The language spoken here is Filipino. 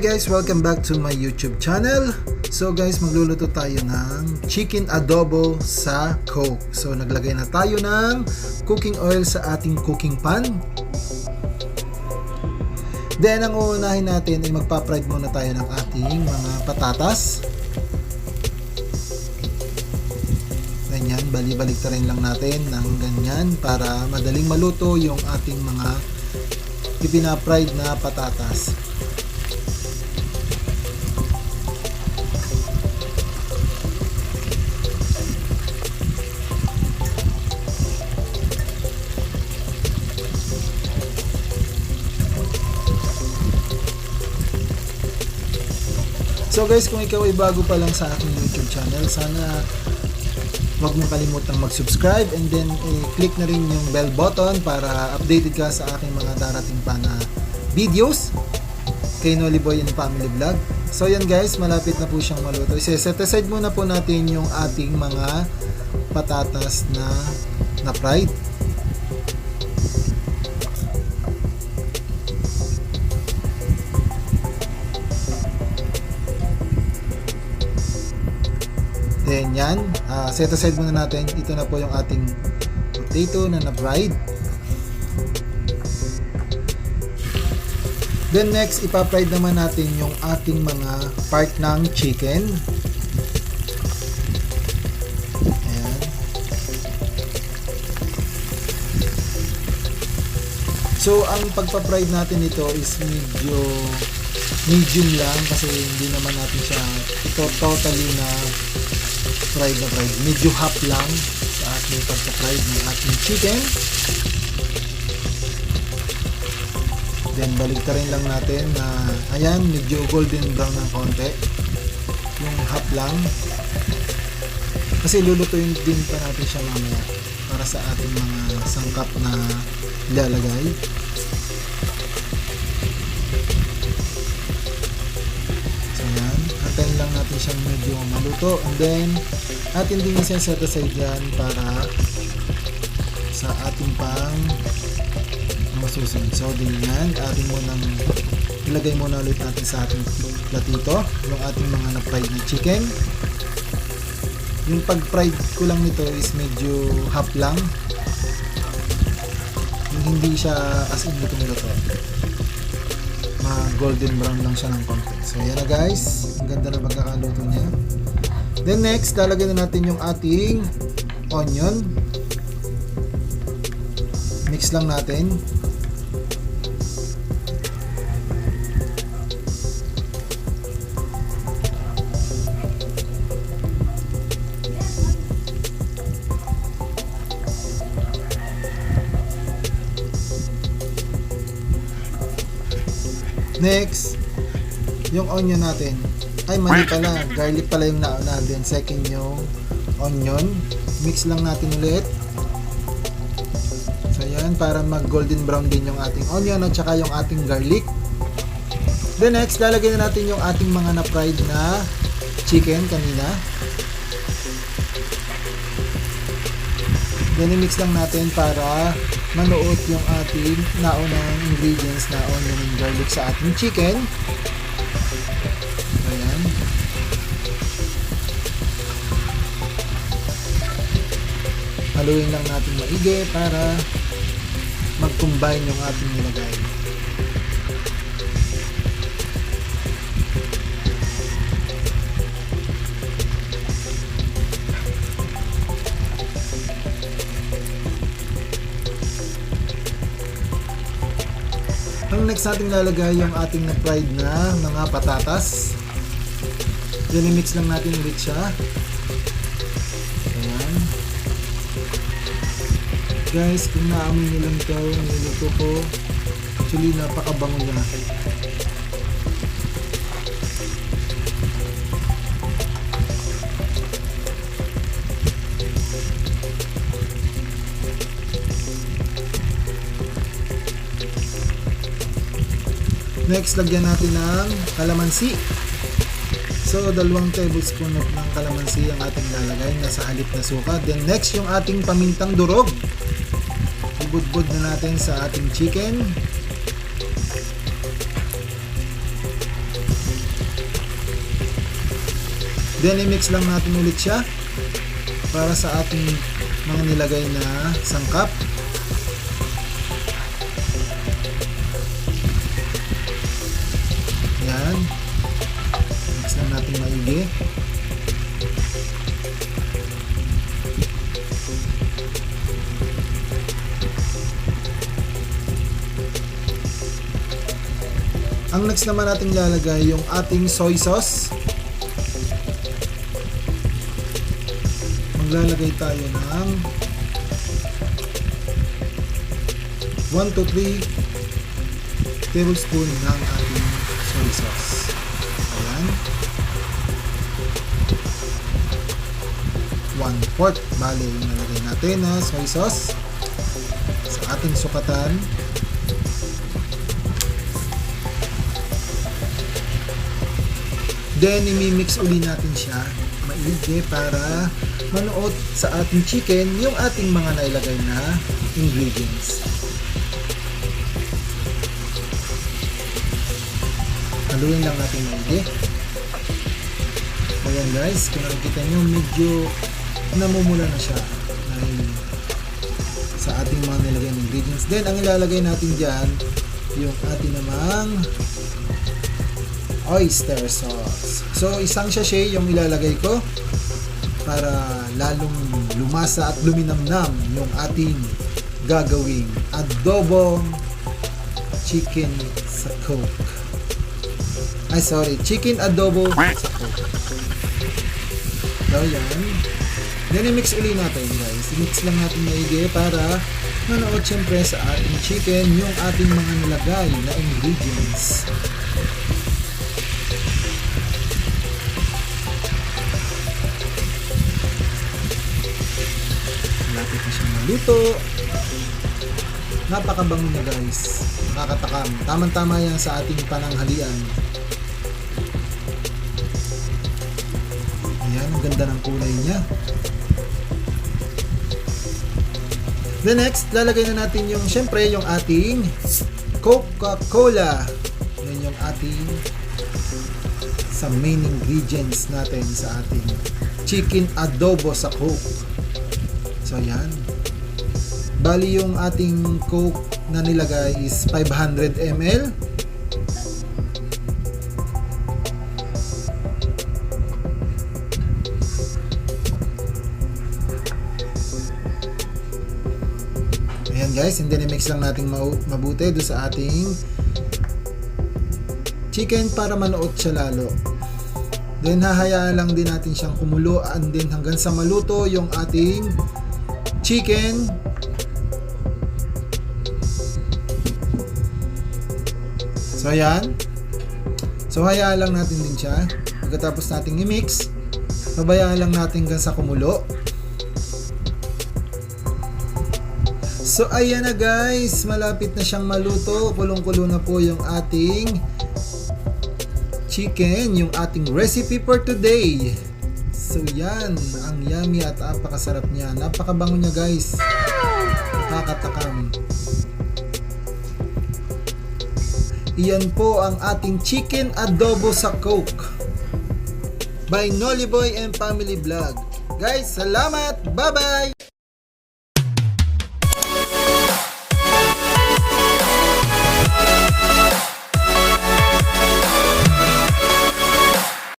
guys, welcome back to my YouTube channel. So guys, magluluto tayo ng chicken adobo sa Coke. So naglagay na tayo ng cooking oil sa ating cooking pan. Then ang uunahin natin ay magpa-fried muna tayo ng ating mga patatas. Ganyan, bali-balik rin lang natin ng ganyan para madaling maluto yung ating mga ipina-fried na patatas. So guys, kung ikaw ay bago pa lang sa aking YouTube channel, sana huwag mong kalimutang mag-subscribe and then eh, click na rin yung bell button para updated ka sa aking mga darating pa na videos kay Nolly Boy and Family Vlog. So yan guys, malapit na po siyang maluto. Set aside muna po natin yung ating mga patatas na na fried. Then yan, uh, set aside muna natin. Ito na po yung ating potato na na-fried. Then next, ipa-fried naman natin yung ating mga part ng chicken. So, ang pagpa-fried natin ito is medyo medium lang kasi hindi naman natin siya ito totally na fried na fried. Medyo half lang sa ating pagka-fried ng ating chicken. Then baligtarin lang natin na ayan, medyo golden brown ng konti. Yung half lang. Kasi lulutuin din pa natin siya mamaya para sa ating mga sangkap na ilalagay. Natin siyang medyo maluto and then atin din isa set aside dyan para sa ating pang masusunod. So din yan, atin mo nang ilagay muna ulit natin sa ating platito yung ating mga na-fried na chicken. Yung pag-fried ko lang nito is medyo half lang. Yung hindi siya as in lutong luto. Ma golden brown lang siya ng konti. So yan na guys, ang ganda na pagkakaluto niya. Then next, lalagyan na natin yung ating onion. Mix lang natin. Next, yung onion natin. Ay, mali pala. Garlic pala yung nauna. Then second yung onion. Mix lang natin ulit. So yan, para mag golden brown din yung ating onion at saka yung ating garlic. Then next, lalagyan na natin yung ating mga na-fried na chicken kanina. Then i-mix lang natin para manuot yung ating naunang ingredients na onion and garlic sa ating chicken. Ayan. Haluin lang natin maigi para mag-combine yung ating nilagay. Next natin lalagay yung ating na-fried na mga patatas. Then i-mix lang natin ulit siya. Ayan. Guys, kung naamoy nyo lang ito, niluto ko. Actually, napakabango niya. Next, lagyan natin ng kalamansi. So, dalawang tablespoon ng kalamansi ang ating lalagay na sa halip na suka. Then next, yung ating pamintang durog. Ibudbud na natin sa ating chicken. Then, i-mix lang natin ulit siya para sa ating mga nilagay na sangkap. Ang next naman natin lalagay yung ating soy sauce. Maglalagay tayo ng 1 to 3 tablespoon ng ating soy sauce. Ayan. 1 fourth bale yung nalagay natin na soy sauce sa ating sukatan. Then, imimix uli natin siya maigi para manuot sa ating chicken yung ating mga nailagay na ingredients. Haluin lang natin maigi. Ayan guys, kung nakikita nyo, medyo namumula na siya dahil sa ating mga nilagay na ingredients. Then, ang ilalagay natin dyan, yung ating namang oyster sauce. So, isang sachet yung ilalagay ko para lalong lumasa at luminamnam yung ating gagawing adobong chicken sa coke. Ay, sorry. Chicken adobo sa coke. So, yan. Then, i-mix uli natin, guys. I-mix lang natin maigi para manood syempre sa ating chicken yung ating mga nilagay na ingredients. Maluto. Napakabango niya guys. Nakakatakam. Tamang-tama yan sa ating pananghalian. Ayan, ang ganda ng kulay niya. The next, lalagay na natin yung, syempre, yung ating Coca-Cola. Yan yung ating sa main ingredients natin sa ating chicken adobo sa Coke. So, yan. Bali yung ating Coke na nilagay is 500 ml. Ayan guys, and then i-mix lang natin mabuti do sa ating chicken para manuot siya lalo. Then hahayaan lang din natin siyang kumulo and then hanggang sa maluto yung ating chicken. So ayan. So hayaan lang natin din siya. Pagkatapos nating i-mix, pabayaan lang natin hanggang sa kumulo. So ayan na guys, malapit na siyang maluto. Kulong-kulo na po yung ating chicken, yung ating recipe for today. So yan, ang yummy at napakasarap niya. Napakabango niya guys. Nakakatakam. Iyan po ang ating chicken adobo sa Coke by Nolly Boy and Family Vlog. Guys, salamat! Bye-bye!